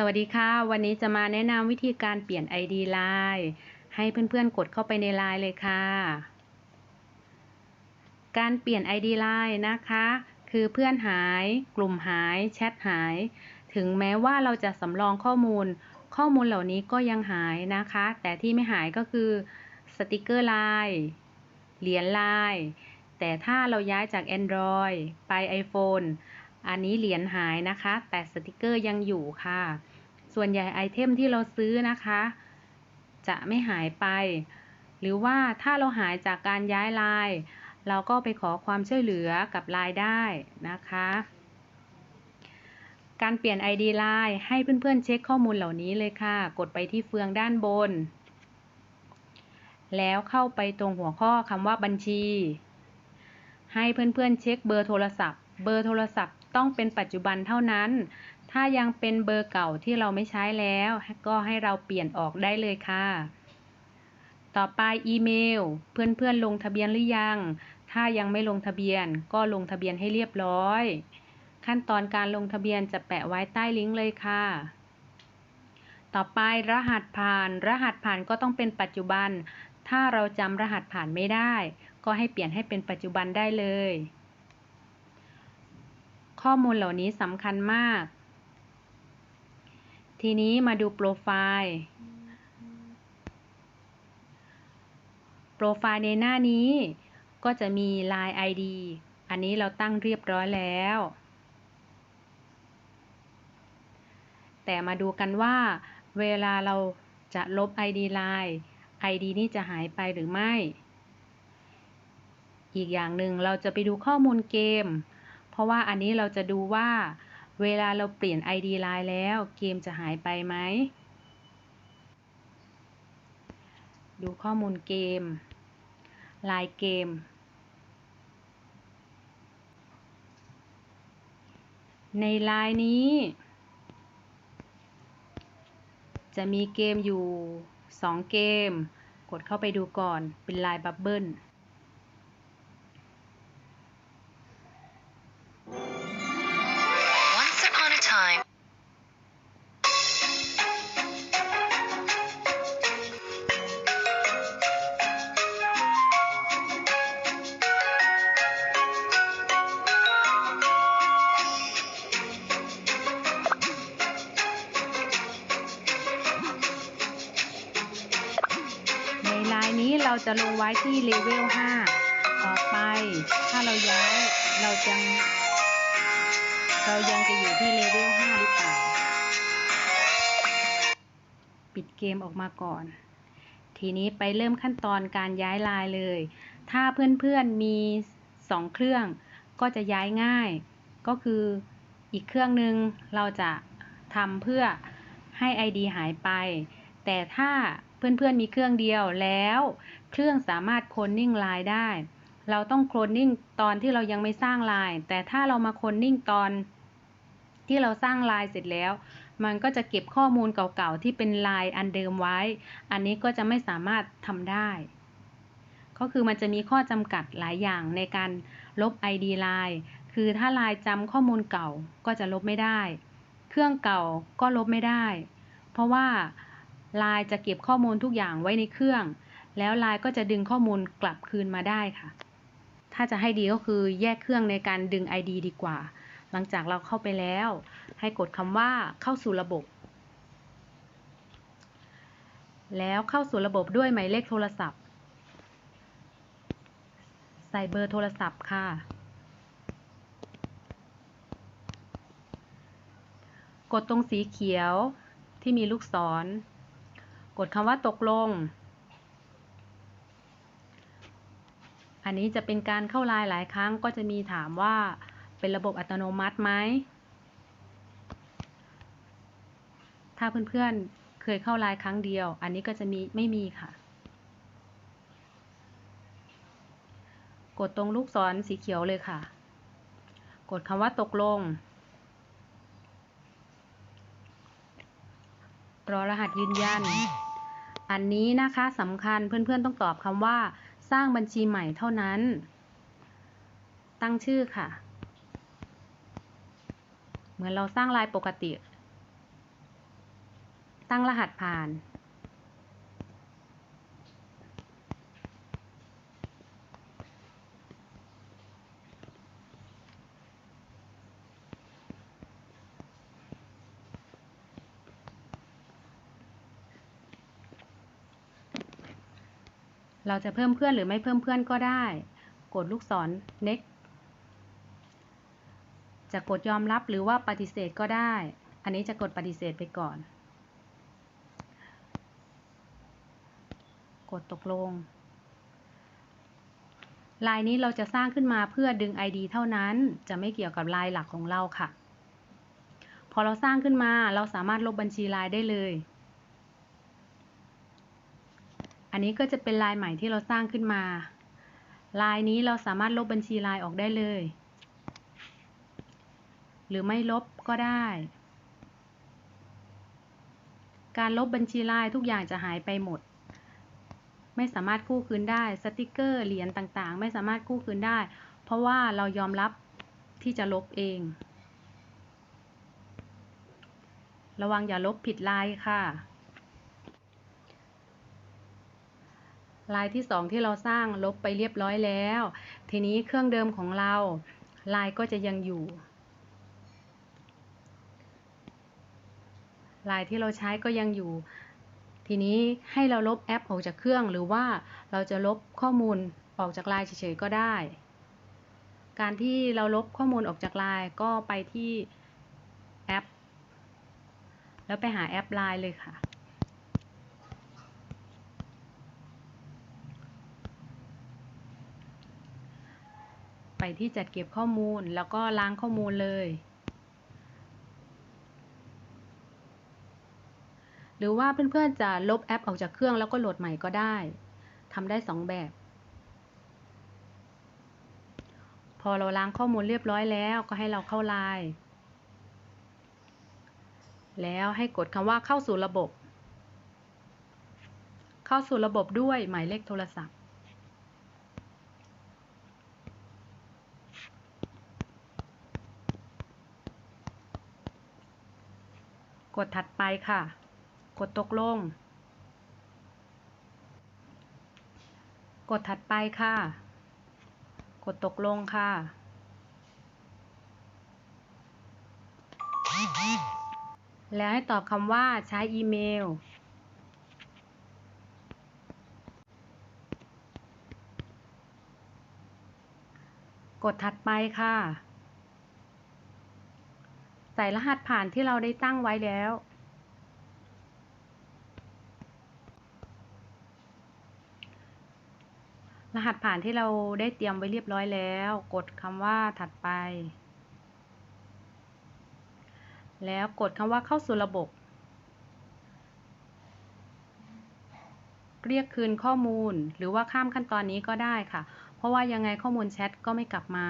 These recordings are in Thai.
สวัสดีค่ะ วันนี้จะมาแนะนำวิธีการเปลี่ยน ID Line ให้เพื่อนๆ กดเข้าไปใน Line เลยค่ะ การเปลี่ยน ID Line นะคะ คือเพื่อนหาย กลุ่มหาย แชทหาย ถึงแม้ว่าเราจะสำรองข้อมูล ข้อมูลเหล่านี้ก็ยังหายนะคะ แต่ที่ไม่หายก็คือสติกเกอร์ไลน์เหรียญไลน์แต่ถ้าเราย้ายจาก Android ไป iPhone อันนี้เหรียญหายนะคะ แต่สติกเกอร์ยังอยู่ค่ะ ส่วนใหญ่ไอเทมที่เราซื้อนะคะ จะไม่หายไป หรือว่าถ้าเราหายจากการย้ายไลน์เราก็ไปขอความช่วยเหลือกับไลน์ได้นะคะ การเปลี่ยน ID ไลน์ให้เพื่อนๆเช็คข้อมูลเหล่านี้เลยค่ะ กดไปที่เฟืองด้านบน แล้วเข้าไปตรงหัวข้อคำว่าบัญชีให้เพื่อนๆเช็คเบอร์โทรศัพท์ เบอร์โทรศัพท์ ต้องเป็นปัจจุบันเท่านั้น ถ้ายังเป็นเบอร์เก่าที่เราไม่ใช้แล้ว ก็ให้เราเปลี่ยนออกได้เลยค่ะ ต่อไปอีเมล เพื่อนๆลงทะเบียนหรือยัง ถ้ายังไม่ลงทะเบียน ก็ลงทะเบียนให้เรียบร้อย ขั้นตอนการลงทะเบียนจะแปะไว้ใต้ลิงก์เลยค่ะต่อไปรหัสผ่าน รหัสผ่านก็ต้องเป็นปัจจุบัน ถ้าเราจำรหัสผ่านไม่ได้ ก็ให้เปลี่ยนให้เป็นปัจจุบันได้เลย ข้อมูลเหล่านี้สำคัญมาก ทีนี้มาดูโปรไฟล์ โปรไฟล์ในหน้านี้ก็จะมี Line ID อันนี้เราตั้งเรียบร้อยแล้ว แต่มาดูกันว่า เวลาเราจะลบ ID Line ID นี้จะหายไปหรือไม่ อีกอย่างหนึ่งเราจะไปดูข้อมูลเกม ราะว่าอันนี้เราจะดูว่าเวลาเราเปลี่ยน ID ไลน์แล้วเกมจะหายไปไหม ดูข้อมูลเกม ลายเกม ในลน์นี้ จะมีเกมอยู่ 2 เกม กดเข้าไปดูก่อนเป็นลายบับเบิ้ล จะลงไว้ที่เลเวล5ต่อไป ถ้าเราย้ายเราจะเรายังจะอยู่ที่เลเวล5หรือเปล่า ปิดเกมออกมาก่อน ทีนี้ไปเริ่มขั้นตอนการย้ายลายเลย ถ้าเพื่อนๆมี 2 เครื่องก็จะย้ายง่าย ก็คืออีกเครื่องหนึ่งเราจะทำเพื่อให้ ID หายไป แต่ถ้า เพื่อนๆมีเครื่องเดียวแล้ว เครื่องสามารถโคลนนิ่งไลน์ได้ เราต้องโคลนนิ่งตอนที่เรายังไม่สร้างไลน์แต่ถ้าเรามาโคลนนิ่งตอนที่เราสร้างไลน์เสร็จแล้ว มันก็จะเก็บข้อมูลเก่าๆที่เป็นไลน์อันเดิมไว้ อันนี้ก็จะไม่สามารถทำได้ ก็คือมันจะมีข้อจำกัดหลายอย่างในการลบ ID ไลน์คือถ้าไลน์จำข้อมูลเก่าก็จะลบไม่ได้ เครื่องเก่าก็ลบไม่ได้ เพราะว่า ไลน์จะเก็บข้อมูลทุกอย่างไว้ในเครื่อง แล้วไลน์ก็จะดึงข้อมูลกลับคืนมาได้ค่ะ ถ้าจะให้ดีก็คือแยกเครื่องในการดึง ID ดีกว่า หลังจากเราเข้าไปแล้ว ให้กดคำว่าเข้าสู่ระบบ แล้วเข้าสู่ระบบด้วยหมายเลขโทรศัพท์ ใส่เบอร์โทรศัพท์ค่ะกดตรงสีเขียวที่มีลูกศร กดคำว่าตกลง อันนี้จะเป็นการเข้าไลน์หลายครั้งก็จะมีถามว่าเป็นระบบอัตโนมัติไหม ถ้าเพื่อนๆเคยเข้าไลน์ครั้งเดียว อันนี้ก็จะมีไม่มีค่ะ กดตรงลูกศรสีเขียวเลยค่ะ กดคำว่าตกลง รอรหัสยืนยัน อันนี้นะคะสำคัญเพื่อนๆต้องตอบคำว่า สร้างบัญชีใหม่เท่านั้น ตั้งชื่อค่ะ เหมือนเราสร้างลายปกติ ตั้งรหัสผ่าน เราจะเพิ่มเพื่อนหรือไม่เพิ่มเพื่อนก็ได้ กดลูกศร next จะกดยอมรับหรือว่าปฏิเสธก็ได้ อันนี้จะกดปฏิเสธไปก่อน กดตกลง ลายนี้เราจะสร้างขึ้นมาเพื่อดึง ID เท่านั้น จะไม่เกี่ยวกับลายหลักของเราค่ะ พอเราสร้างขึ้นมา เราสามารถลบบัญชีลายได้เลย อั นนี้ก็จะเป็นลายใหม่ที่เราสร้างขึ้นมา ลายนี้เราสามารถลบบัญชีลายออกได้เลย หรือไม่ลบก็ได้ การลบบัญชีลายทุกอย่างจะหายไปหมด ไม่สามารถกู้คืนได้ สติกเกอร์ เหรียญต่างๆ ไม่สามารถกู้คืนได้ เพราะว่าเรายอมรับที่จะลบเอง ระวังอย่าลบผิดลายค่ะ ลายที่สองที่เราสร้างลบไปเรียบร้อยแล้ว ทีนี้เครื่องเดิมของเรา ลายก็จะยังอยู่ ลายที่เราใช้ก็ยังอยู่ ทีนี้ให้เราลบแอปออกจากเครื่องหรือว่าเราจะลบข้อมูลออกจากลายเฉยๆก็ได้ การที่เราลบข้อมูลออกจากลายก็ไปที่แอป แล้วไปหาแอปไลน์เลยค่ะ ที่จัดเก็บข้อมูล แล้วก็ล้างข้อมูลเลย หรือว่าเพื่อนๆจะลบแอปออกจากเครื่องแล้วก็โหลดใหม่ก็ได้ทำได้สองแบบ พอเราล้างข้อมูลเรียบร้อยแล้วก็ให้เราเข้าไลน์แล้วให้กดคำว่าเข้าสู่ระบบ เข้าสู่ระบบด้วยหมายเลขโทรศัพท์ กดถัดไปค่ะ กดตกลง กดถัดไปค่ะ กดตกลงค่ะ แล้วให้ตอบคำว่าใช้อีเมล กดถัดไปค่ะ ส่รหัสผ่านที่เราได้ตั้งไว้แล้ว รหัสผ่านที่เราได้เตรียมไว้เรียบร้อยแล้ว กดคำว่าถัดไป แล้วกดคำว่าเข้าสู่ระบบ เรียกคืนข้อมูลหรือว่าข้ามขั้นตอนนี้ก็ได้ค่ะ เพราะว่ายังไงข้อมูลแชทก็ไม่กลับมา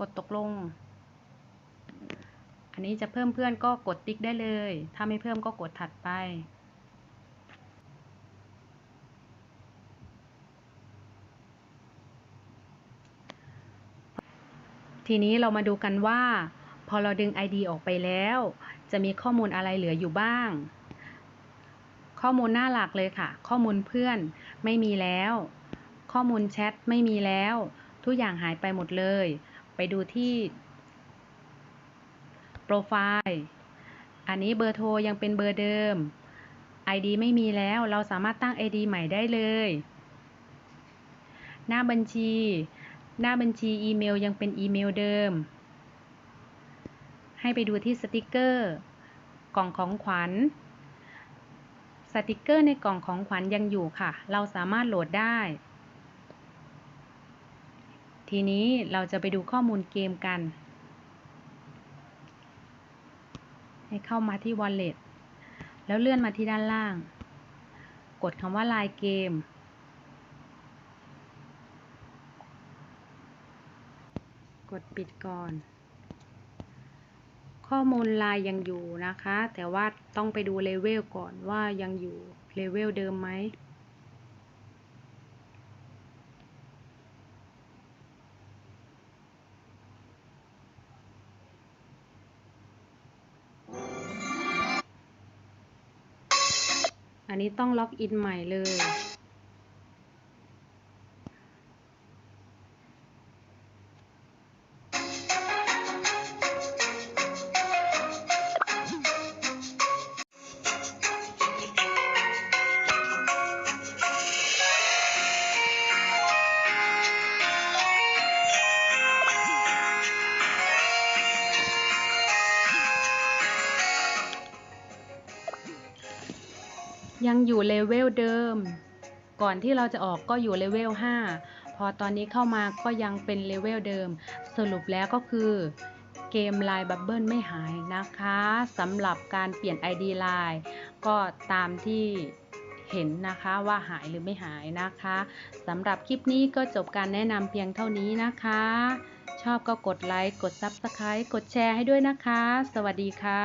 กดตกลง อันนี้จะเพิ่มเพื่อนก็กดติ๊กได้เลย ถ้าไม่เพิ่มก็กดถัดไป ทีนี้เรามาดูกันว่า พอเราดึง ID ออกไปแล้ว จะมีข้อมูลอะไรเหลืออยู่บ้าง ข้อมูลหน้าหลักเลยค่ะ ข้อมูลเพื่อนไม่มีแล้ว ข้อมูลแชทไม่มีแล้วทุกอย่างหายไปหมดเลย ไปดูที่โปรไฟล์ อันนี้เบอร์โทรยังเป็นเบอร์เดิม ID ไม่มีแล้ว เราสามารถตั้ง ID ใหม่ได้เลย หน้าบัญชี หน้าบัญชีอีเมลยังเป็นอีเมลเดิม ให้ไปดูที่สติกเกอร์ กล่องของขวัญ สติกเกอร์ในกล่องของขวัญยังอยู่ค่ะ เราสามารถโหลดได้ ทีนี้เราจะไปดูข้อมูลเกมกัน ให้เข้ามาที่ Wallet แล้วเลื่อนมาที่ด้านล่าง กดคำว่าลายเกม กดปิดก่อน ข้อมูลลายยังอยู่นะคะ แต่ว่าต้องไปดูเลเวลก่อนว่ายังอยู่เลเวลเดิมไหม อันนี้ต้องล็อกอินใหม่เลย ยังอยู่เลเวลเดิม ก่อนที่เราจะออกก็อยู่เลเวล5 พอตอนนี้เข้ามาก็ยังเป็นเลเวลเดิม สรุปแล้วก็คือเกม Line Bubble ไม่หายนะคะสำหรับการเปลี่ยน ID Line ก็ตามที่เห็นนะคะว่าหายหรือไม่หายนะคะสำหรับคลิปนี้ก็จบการแนะนำเพียงเท่านี้นะคะ ชอบก็กดไลค์ กด Subscribe กดแชร์ให้ด้วยนะคะ สวัสดีค่ะ